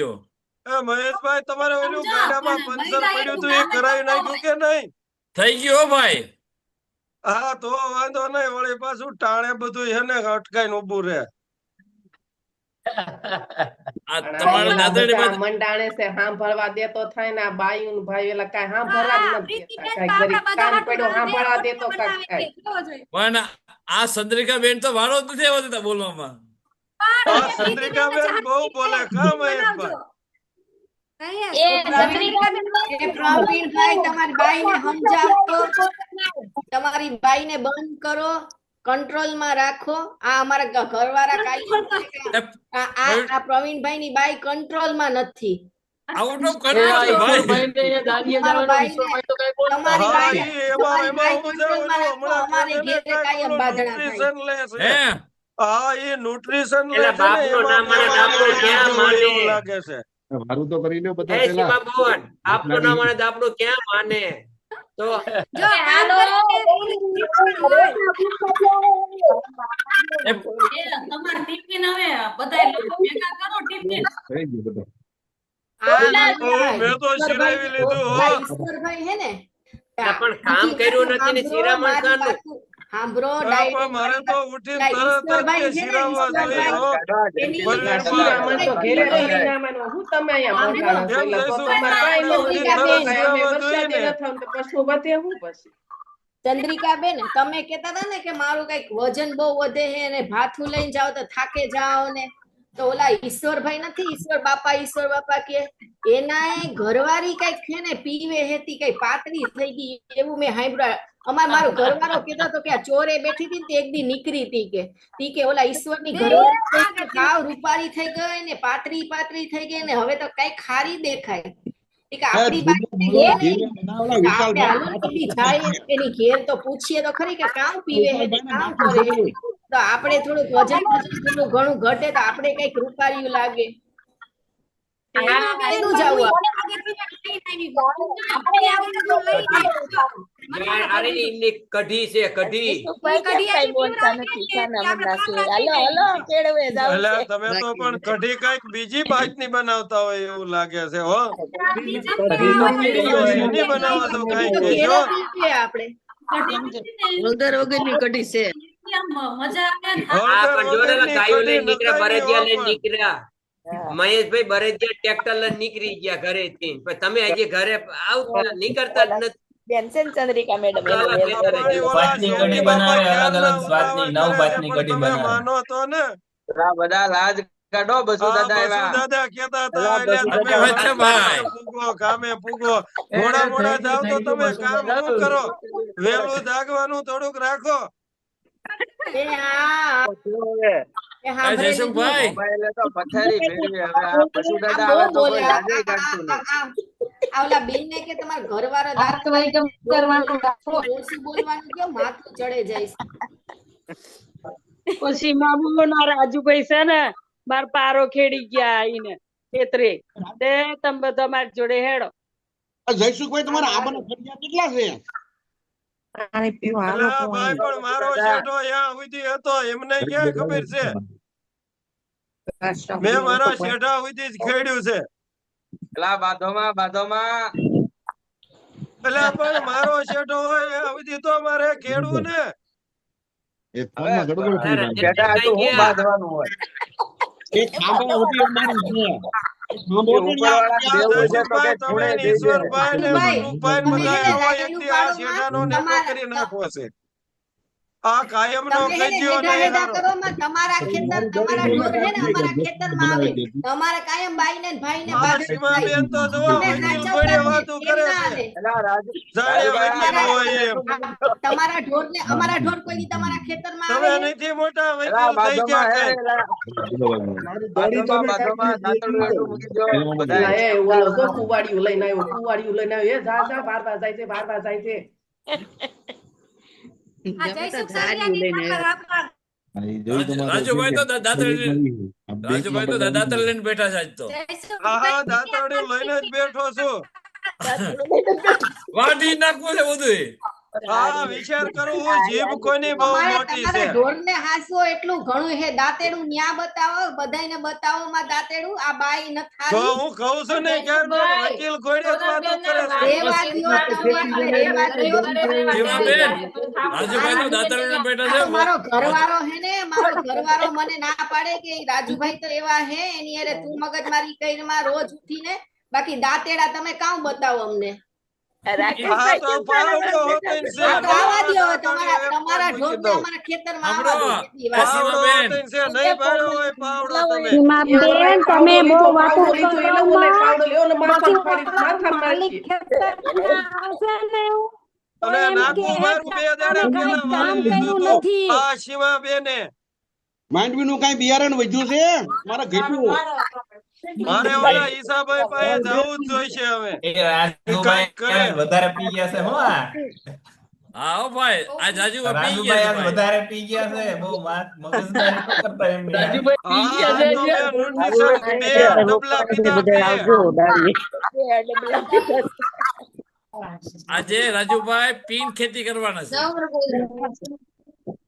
દેજો એ મહેશભાઈ તમારે ઓલું ગાડામાં પંચર પડ્યું હતું એ કરાવી નાખ્યું કે નહીં? થઈ ગયો ભાઈ. હા તો વાંધો નહીં વળી પાછું ટાણે બધું એને અટકાઈને ઊભું રહે? પણ આ ચંદ્રિકા બેન તો વાળો નથી આવવા બોલવામાં. ચંદ્રિકાબેન બહુ બોલે પ્રવીણભાઈ તમારી બાઈ ને બંધ કરો કંટ્રોલમાં રાખો. આ અમારા ઘરવાળા કાંઈ આ આ ની પ્રવીણભાઈની બાઈ કંટ્રોલમાં નથી. આઉટ ઓફ કંટ્રોલ ભાઈ? તમારા બાઈ એમાં તમારી એમાં બાઈ હું જાઉં હમણાં અમારી ઘેરે કાયમ બાધણા હે? હા એ ન્યુટ્રિશન લે એલા છે ને બાપનો નામ અને એમાં ક્યાં માને? એવું લાગે છે. મારું તો કરી લ્યો બધા પેલા. એ ભુવન આપનો નામ અને દાપડું ક્યાં માને? તો જો હાલો. તમારે ટિફિન હવે બધા લોકો ભેગા કરો ટિફિન. થઈ ગયું બધું. મેં તો શિરાવી લીધું હો. આ ઈશ્વરભાઈ હે ને? આ પણ કામ કર્યું નથી ને શિરામણ મારી? વાત સાંભળો મારે તો ઉઠીને તરત જ. જોઈએ. તો ઘેરે. હું અહીંયા. ચંદ્રિકાબેન. તમે કેતા હતા ને કે મારું કંઈક વજન બહુ વધે છે અને ભાથું લઈને જાઓ તો થાકે જાઓ ને તો ઓલા ઈશ્વરભાઈ નથી? ઈશ્વર બાપા ઈશ્વર બાપા કે એના એ ઘરવાળી કંઈક છે ને પીવે હેતી કઈ પાતળી થઈ ગઈ. એવું મેં સાંભળ્યું. અમાર મારો ઘરવાળો કેતો હતો કે આ ચોરે બેઠી હતી ને એક દી નીકળી હતી કે તી કે ઓલા ઈશ્વરની ઘરવાળી સાવ રૂપાળી થઈ ગઈ ને પાતળી પાતળી થઈ ગઈ ને હવે તો કઈ ખારી દેખાય. આપણી જાય એની ઘેર તો પૂછીએ તો ખરી કે કામ પીવે કામ કરે તો આપણે થોડુંક વજન થોડું ઘણું ઘટે તો આપણે કંઈક રૂપાળ્યું લાગે. કઢી છે તમે તો પણ કઢી કંઈક બીજી બાજની બનાવતા હોય એવું લાગે છે હો. બનાવો તો કઈ આપણે. વગરની કઢી છે. મજા આવે પણ જો ગાયો લઈને નીકળ્યા નકામી લઈને નીકળ્યા. મહેશભાઈ બરેજિયા ટ્રેક્ટર લઈને નીકળી ગયા ઘરેથી. પણ તમે હજી ઘરે આવ નીકળતા જ નથી. બેનસેન ચંદ્રિકા મેડમ ચાલો, એનો બેન ચાલો. કરે. ઓલા ભાતની કઢી બનાવે, અલગ અલગ સ્વાદની, નવ ભાતની કઢી બનાવે. માનો તો ને? આ બધા લાજ કાઢો બસુ દાદા બસુ દાદા કહેતા હતા, એટલે તમે વચ્ચે ભાઈ. પૂગો, કામે પૂગો મોડા મોડા જાવ તો તમે કામ કરો? વેલું જાગવાનું થોડુંક રાખો. એ હા એ એ હા જયસુખભાઈ. મોબાઈલે તો પથારી ફેરવી હવે આ બસુ દાદા આવે તો કોઈ આ- કાઢતું નહીં આ- આ બેન ને કે તમારા ઘરવાળો દાંત ઓછું બોલવાનું કયો? માથું ચડે જાય પછી મામુ ના રાજુભાઈ છે ને માર પારો ખેડી ગયા આઈને. ખેતરે તે તમે બધા મારી જોડે હેડો. જયસુખભાઈ તમારા આબાના ફરિયા કેટલા છે? પણ મારો શેઠો અહીંયા સુધી હતો એમને ક્યાં ખબર છે? મેં મારા શેઠા સુધી જ ખેડ્યું છે. પેલા બાધોમાં બાધોમાં. એટલે પણ મારો શેઠો હોય સુધી તો મારે ખેડવું ને. એ ફોનમાં ગડબડ થઈ અરે, જાય. બેટા હું બાંધવાનું હોય. એ ખાંભા ઉઠી અમારી છે ખાંભો એ ઉઠી ઉપરવાળા જયસુખભાઈ, દેવું છે તો કે તમે થોડે ઈશ્વરભાઈ ને ને હોય દાદાનું એકથી આ શેઠાનો નેકો કરી નાખવો છે. આ કાયમનો તમે હે ને કજ્યો હેડા નહીં હેડા હારો. કરો માં તમારા ખેતર તમારા ઢોર હે ને અમારા ખેતરમાં આવે. તમારા કાયમ બાઈ ને ભાઈ ને તો તમે વાતું કરે છે. વકીલ હોય એમ. તમારા ઢોર ને અમારા ઢોર કોઈ તમારા ખેતરમાં આવે? નથી મોટા વકીલ થઈ ગયા મૂકી દો. એ ઓલો લઈને આવ્યો કુવાડિયું લઈને આવ્યો. એ જા જા બાર બાર જાય છે બાર બાર જાય છે. રાજુભાઈ તો રાજુભાઈ તો લઈને બેઠા છે આજ તો. હા હા દાંતરડું લઈને જ બેઠો છું. વાઢી નાખવું છે બધું હા વિચાર કરું જીભ કોની બહુ મોટી છે. ઢોરને હાંસવો એટલું ઘણું હે દાંતેડું ન્યા બતાવો બધાયને બતાવો માં દાંતેડું આ બાઈ ન તો હું કહું છું ને ક્યારે વકીલ ઘોડે વાતો કરે છે. રેવા દ્યો તમે, રેવા રાજુભાઈ તો દાતારને બેઠા છે. મારો ઘરવાળો હે ને મારો ઘરવાળો મને ના પાડે કે રાજુભાઈ તો એવા હે એની અરે તું મગજમારી કરીને રોજ ઉઠીને બાકી દાંતેડા તમે કામ બતાવો અમને. માંડવી નું કઈ બિયારણ વધ્યું છે? મારા ઘેટું. મારે ઓલા ઈસાભાઈ પાસે જવું જ જોઈશે હવે. એ રાજુભાઈ કરે. વધારે પી ગયા છે હો આ. હા ભાઈ આ રાજુભાઈ પી ગયા છે વધારે પી ગયા છે બહુ ન કરતા ગયા હા તો મેં nutrition બે ડબલા પીધા બે. બે ડબલા પીધા આજે રાજુભાઈ પીન ખેતી કરવાના છે.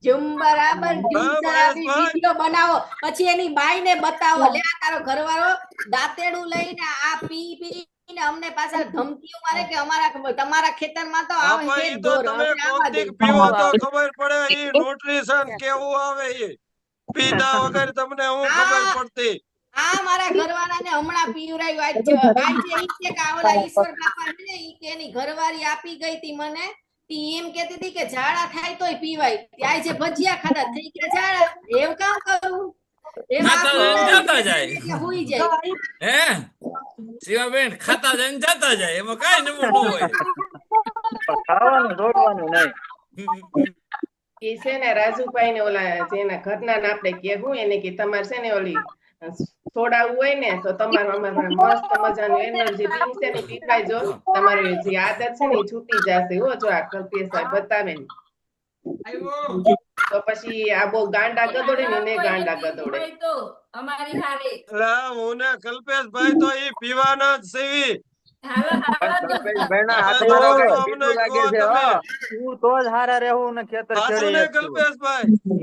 જુમ બરાબર. વીડિયો બનાવો. પછી એની બાઈને બતાવો. લે આ તારો ઘરવાળો દાંતેડું લઈને આ પી પી ને અમને પાછા ધમકીઓ મારે કે અમારા તમારા ખેતરમાં તો આવ હે ઈ તો ઢોર. તમે હવે આવા દે. કોકદીક પીવો તો ખબર પડે ઈ ન્યુટ્રિશન કેવું આવે ઈ. પીધા વગર તમને હું ખબર પડતી. આ મારા ઘરવાળાને હમણાં પીવરાયું. આજ ઈ કે કે આ ઈશ્વર બાપા છે ને ઈ કે એની ઘરવાળી આપી ગઈ તી મને. તી એમ કેતી હતી કે ઝાડા થાય તોય પીવાય. ત્યાં જે ભજીયા ખાધા થઈ ગયા ઝાડા. એમ કામ કરું? રાજુભાઈ ને ઓલા જેના ઘરના ને આપણે કેવું એને કે તમારે છે ને ઓલી છોડાવવું હોય ને તો તમારામાં મસ્ત મજાનું એનર્જી છે ને પીવાય જો. તમારી જે આદત છે ને છૂટી જશે હો જો આ કલ્પેશ સાહેબ બતાવે ને. તો પછી આ બહુ ગાંડા ગદોડે ને એને ગાંડા ગદોડે અમારી હારે. રામ હું ને કલ્પેશભાઈ તો એ પીવાના જ સેવી હાલો હાલો હવે તો કહો તમે. સાચું ને કલ્પેશભાઈ.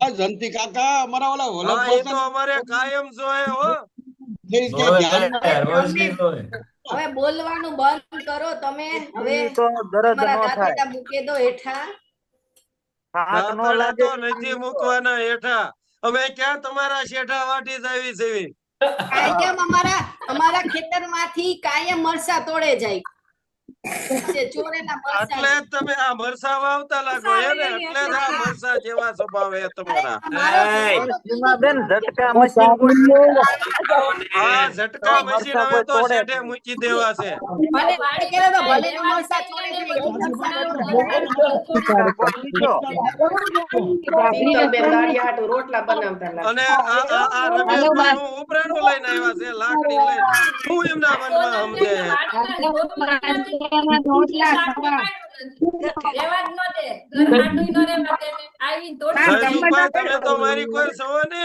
આ જંતી કાકા અમારા ઓલા હા વલ્લભ એ તો અમારે કાયમ જોયે હો. હવે બોલવાનું બંધ કરો તમે. હવે મૂકી દો હેઠા. નથી મૂકવાના હેઠા. અમે ક્યાં તમારા શેઠા વાટી જ આવી સેવી કાયમ અમારા અમારા ખેતરમાંથી કાયમ મરસા તોડે જાય. છે. એટલે જ તમે આ મરસા વાવતા લાગો ને એટલે જ આ મરસા જેવા સ્વભાવ હે તમારા ઝટકા મશીન હવે તો શેઠે મૂકી દેવા છે ભલે રોટલા બનાવતા અને આ આ આ રમેશભાઈ નું ઉપરાણું લઈને આવ્યા છે લાકડી લઈને. શું એમના મનમાં સમજે તમે તો મારી કોઈ સવો ને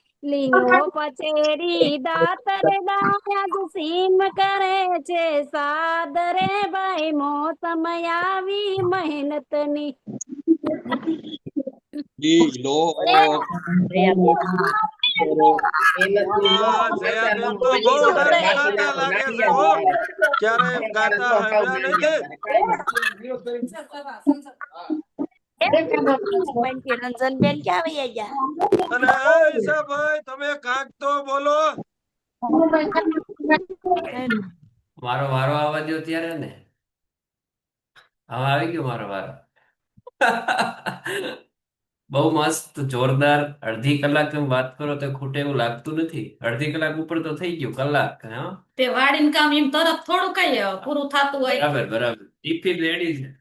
લીંગો પચેરી દાતર દાયાજ સીમ કરે છે સાદરે ભાઈ મોસમ આવી મહેનતની લીલો હા, જયાબેન તો બહુ ગાતા લાગે છે હો રંજનબેન ક્યાં વહી ગયા? અને તમે કાંક તો બોલો. મારો વારો આવવા દો ત્યારે ને. હવે આવી ગયો મારો વારો. બહુ મસ્ત જોરદાર અડધી કલાક તમે વાત કરો તો ખૂટે એવું લાગતું નથી. અડધી કલાક ઉપર તો થઈ ગયું કલાક હા તે વાડીન કામ એમ તરત થોડું કઈ પૂરું થતું હોય. બરાબર બરાબર. ટિફિન રેડી છે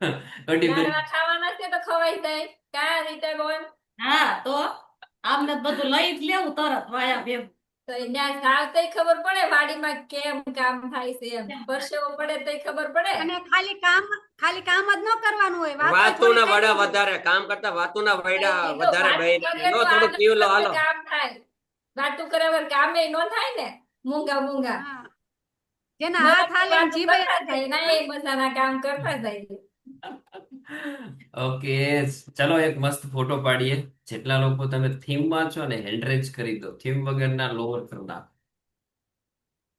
ખાવાના છે તો ખવાઈ જાય. કયા રીતે બોલ. હા તો આમને બધું લઈ જ લેવું તરત વાયા ભેગું તો ત્યાં ખબર પડે વાડીમાં કેમ કામ થાય છે એમ. પરસેવો પડે તોય ખબર પડે? અને ખાલી કામ ખાલી કામ જ ન કરવાનું હોય. વાતો વાતું ના વડા વધારે કામ કરતા વાતું ના વડા વધારે વાત નો તો પીવલો હાલો. કામ થાય. વાતું કરાવર કામે નો થાય ને? મૂંગા મૂંગા. જેના હાથ હાલે જીભે જાય ના એ બધાના કામ કરતા જાય. ઓકે ચલો એક મસ્ત ફોટો પાડીએ. જેટલા લોકો તમે થીમમાં છો ને હેન્ડરેજ કરી દો. થીમ વગરના લોઅર કરી નાખો.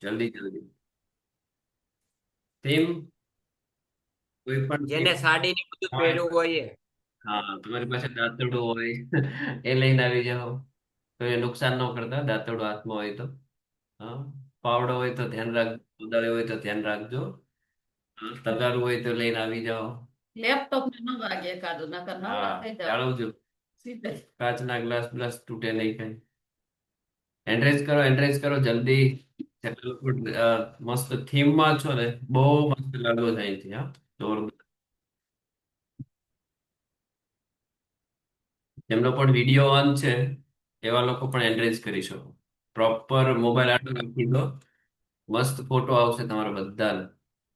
જલ્દી જલ્દી. થીમ કોઈ પણ જેને. સાડી ને બધું પહેર્યું હોય હા તમારી પાસે દાંતડું હોય એ લઈને આવી જાઓ. તો એ નુકસાન ન કરતા દાંતડું હાથમાં હોય તો. હા પાવડો હોય તો ધ્યાન રાખજો કોદાળી હોય તો ધ્યાન રાખજો. હા, હોય તો લઈને આવી જાઓ. લેપટોપ ને ન વાગે એકાદું નકર હા વાગે જાળવજો. કાચના ગ્લાસ બ્લાસ તૂટે નહીં કઈ. એન્ડ્રેસ કરો એન્ડ્રેસ કરો જલ્દી. મસ્ત થીમમાં છો ને બહુ મસ્ત લાગો છે અહીંથી હા જોરદાર. જેમનો પણ વીડિયો ઓન છે એવા લોકો પણ એન્ડ્રેસ કરી શકો. પ્રોપર મોબાઈલ આડો રાખી દો. મસ્ત ફોટો આવશે તમારા બધાના.